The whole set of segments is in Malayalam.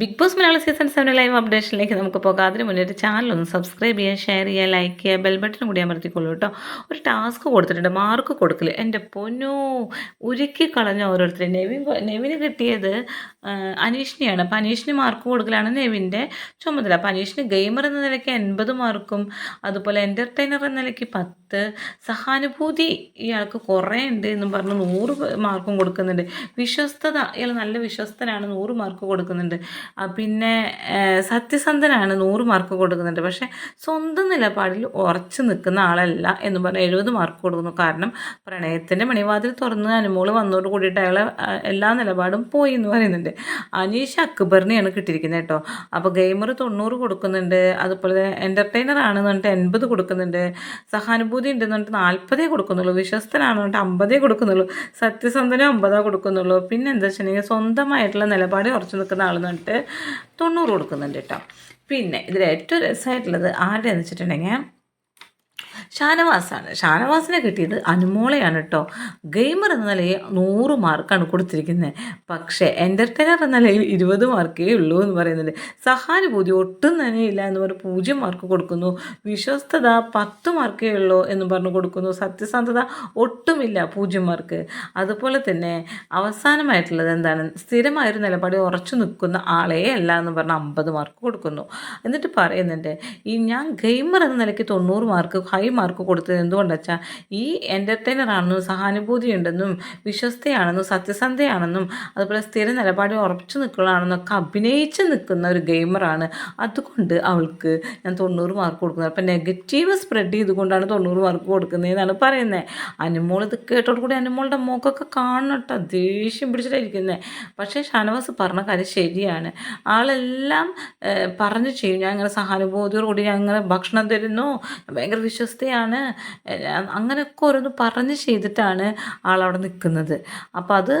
Bigg Boss Malayalam season seven live അപ്ഡേഷനിലേക്ക് നമുക്ക് പോകാം. അതിന് മുന്നേ ഒരു ചാനൽ ഒന്ന് സബ്സ്ക്രൈബ് ചെയ്യുക ഷെയർ ചെയ്യുക ലൈക്ക് ചെയ്യുക ബെൽ ബട്ടൺ കൂടി അമർത്തിക്കൊള്ളൂ കേട്ടോ. ഒരു ടാസ്ക് കൊടുത്തിട്ടുണ്ട്. മാർക്ക് കൊടുക്കില്ല എന്റെ പൊന്നോ ഉരുക്കി കളഞ്ഞ ഓരോരുത്തരും. നെവിൻ നെവിന് കിട്ടിയത് അനീഷിനെയാണ്. അപ്പോൾ അനീഷിന് മാർക്ക് കൊടുക്കലാണ് നെവിന്റെ ചുമതല. അപ്പോൾ അനീഷിന് ഗെയിമർ എന്ന നിലയ്ക്ക് എൺപത് മാർക്കും അതുപോലെ എന്റർടൈനർ എന്ന നിലയ്ക്ക് പത്ത്. സഹാനുഭൂതി ഇയാൾക്ക് കുറേ ഉണ്ട് എന്നും പറഞ്ഞ് നൂറ് മാർക്കും കൊടുക്കുന്നുണ്ട്. വിശ്വസ്തത ഇയാൾ നല്ല വിശ്വസ്തനാണ്. നൂറ് മാർക്ക് കൊടുക്കുന്നുണ്ട്. പിന്നെ സത്യസന്ധനാണ് നൂറ് മാർക്ക് കൊടുക്കുന്നുണ്ട്. പക്ഷേ സ്വന്തം നിലപാടിൽ ഉറച്ചു നിൽക്കുന്ന ആളല്ല എന്ന് പറഞ്ഞ് എഴുപത് മാർക്ക് കൊടുക്കുന്നു. കാരണം പ്രണയത്തിന്റെ മണിവാതിൽ തുറന്ന് അനുമോൾ വന്നതോട് കൂടിയിട്ട് അയാളെ എല്ലാ നിലപാടും പോയി എന്ന് പറയുന്നുണ്ട്. അനീഷ് അക്ബറിനെയാണ് കിട്ടിയിരിക്കുന്നത് കേട്ടോ. അപ്പോൾ ഗെയിമർ തൊണ്ണൂറ് കൊടുക്കുന്നുണ്ട്. അതുപോലെ എന്റർടൈനർ ആണെന്ന് പറഞ്ഞിട്ട് എൺപത് കൊടുക്കുന്നുണ്ട്. സഹാനുഭൂതി ഉണ്ടെന്ന് പറഞ്ഞിട്ട് നാൽപ്പതേ കൊടുക്കുന്നുള്ളൂ. വിശ്വസ്തനാണെന്ന് പറഞ്ഞിട്ട് അമ്പതേ കൊടുക്കുന്നുള്ളൂ. സത്യസന്ധനം അമ്പതാ കൊടുക്കുന്നുള്ളൂ. പിന്നെ എന്താ വെച്ചിട്ടുണ്ടെങ്കിൽ സ്വന്തമായിട്ടുള്ള നിലപാട് ഉറച്ചു നിൽക്കുന്ന ആളെന്ന് പറഞ്ഞിട്ട് തൊണ്ണൂറ് കൊടുക്കുന്നുണ്ട് കേട്ടോ. പിന്നെ ഇതിൽ ഏറ്റവും രസമായിട്ടുള്ളത് ആരുടെ എന്ന് വെച്ചിട്ടുണ്ടെങ്കിൽ ഷാനവാസാണ്. ഷാനവാസിനെ കിട്ടിയത് അനുമോളയാണ് കേട്ടോ ഗെയിമർ എന്ന നിലയിൽ നൂറ് മാർക്കാണ് കൊടുത്തിരിക്കുന്നത് പക്ഷേ എന്റർടൈനർ എന്ന നിലയിൽ ഇരുപത് മാർക്കേ ഉള്ളൂ എന്ന് പറയുന്നുണ്ട്. സഹാനുഭൂതി ഒട്ടും തന്നെ ഇല്ല എന്ന് പറഞ്ഞ് പൂജ്യം മാർക്ക് കൊടുക്കുന്നു. വിശ്വസ്തത പത്ത് മാർക്കേ ഉള്ളൂ എന്ന് പറഞ്ഞ് കൊടുക്കുന്നു. സത്യസന്ധത ഒട്ടുമില്ല പൂജ്യം മാർക്ക്. അതുപോലെ തന്നെ അവസാനമായിട്ടുള്ളത് എന്താണ്? സ്ഥിരമായൊരു നിലപാടിൽ ഉറച്ചു നിൽക്കുന്ന ആളേ അല്ല എന്ന് പറഞ്ഞ് അമ്പത് മാർക്ക് കൊടുക്കുന്നു. എന്നിട്ട് പറയുന്നുണ്ട് ഈ ഞാൻ ഗെയിമർ എന്ന നിലയ്ക്ക് തൊണ്ണൂറ് മാർക്ക് ഹൈ മാർക്ക് കൊടുത്തത് എന്തുകൊണ്ടെന്ന് വെച്ചാൽ ഈ എന്റർടൈനർ ആണെന്നും സഹാനുഭൂതി ഉണ്ടെന്നും വിശ്വസ്തയാണെന്നും സത്യസന്ധയാണെന്നും അതുപോലെ സ്ഥിര നിലപാടിൽ ഉറച്ചു നിൽക്കുന്നതാണെന്നൊക്കെ അഭിനയിച്ച് നിൽക്കുന്ന ഒരു ഗെയിമറാണ്. അതുകൊണ്ട് അവൾക്ക് ഞാൻ തൊണ്ണൂറ് മാർക്ക് കൊടുക്കുന്നത്. അപ്പം നെഗറ്റീവ് സ്പ്രെഡ് ചെയ്തുകൊണ്ടാണ് തൊണ്ണൂറ് മാർക്ക് കൊടുക്കുന്നതെന്നാണ് പറയുന്നത് അനുമോൾ ഇത് കേട്ടോട് കൂടി അനുമോളുടെ മുഖമൊക്കെ കാണട്ടെ ദേഷ്യം പിടിച്ചിട്ടായിരിക്കുന്നത് പക്ഷേ ഷാനവാസ് പറഞ്ഞ കാര്യം ശരിയാണ്. ആളെല്ലാം പറഞ്ഞു ചെയ്യും. ഞാൻ ഇങ്ങനെ സഹാനുഭൂതിയോടുകൂടി ഞാൻ ഇങ്ങനെ ഭക്ഷണം തരുന്നു. ഭയങ്കര വിശ്വസ്തയാണ് ഏഹ്, അങ്ങനെയൊക്കെ ഓരോന്ന് പറഞ്ഞ് ചെയ്തിട്ടാണ് ആളവിടെ നിൽക്കുന്നത് അപ്പോൾ അത്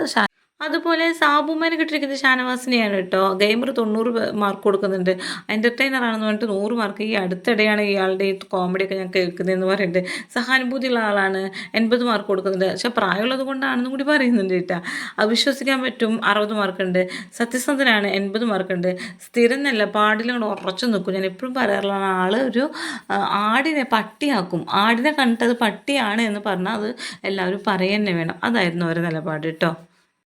അതുപോലെ സാബുമാന് കിട്ടിയിരിക്കുന്നത് ഷാനവാസിനെയാണ് കേട്ടോ. ഗെയിമർ തൊണ്ണൂറ് മാർക്ക് കൊടുക്കുന്നുണ്ട്. എന്റർടൈനർ ആണെന്ന് പറഞ്ഞിട്ട് നൂറ് മാർക്ക് ഈ അടുത്തിടെയാണ് ഇയാളുടെ ഈ കോമഡിയൊക്കെ ഞാൻ കേൾക്കുന്നതെന്ന് പറയുന്നുണ്ട് സഹാനുഭൂതിയുള്ള ആളാണ്. എൺപത് മാർക്ക് കൊടുക്കുന്നുണ്ട്. പക്ഷെ പ്രായമുള്ളത് കൊണ്ടാണെന്നും കൂടി പറയുന്നുണ്ട് കേട്ടോ. അവിശ്വസിക്കാൻ പറ്റും. അറുപത് മാർക്കുണ്ട് സത്യസന്ധനാണ്. എൺപത് മാർക്കുണ്ട് സ്ഥിരം നല്ല പാടിലൂടെ ഉറച്ചു നിൽക്കും. ഞാൻ എപ്പോഴും പറയാറുള്ള ആൾ ഒരു ആടിനെ പട്ടിയാക്കും. ആടിനെ കണ്ടിട്ട് അത് പട്ടിയാണ് എന്ന് പറഞ്ഞാൽ അത് എല്ലാവരും പറയുക തന്നെ വേണം. അതായിരുന്നു അവരുടെ നിലപാട് കേട്ടോ.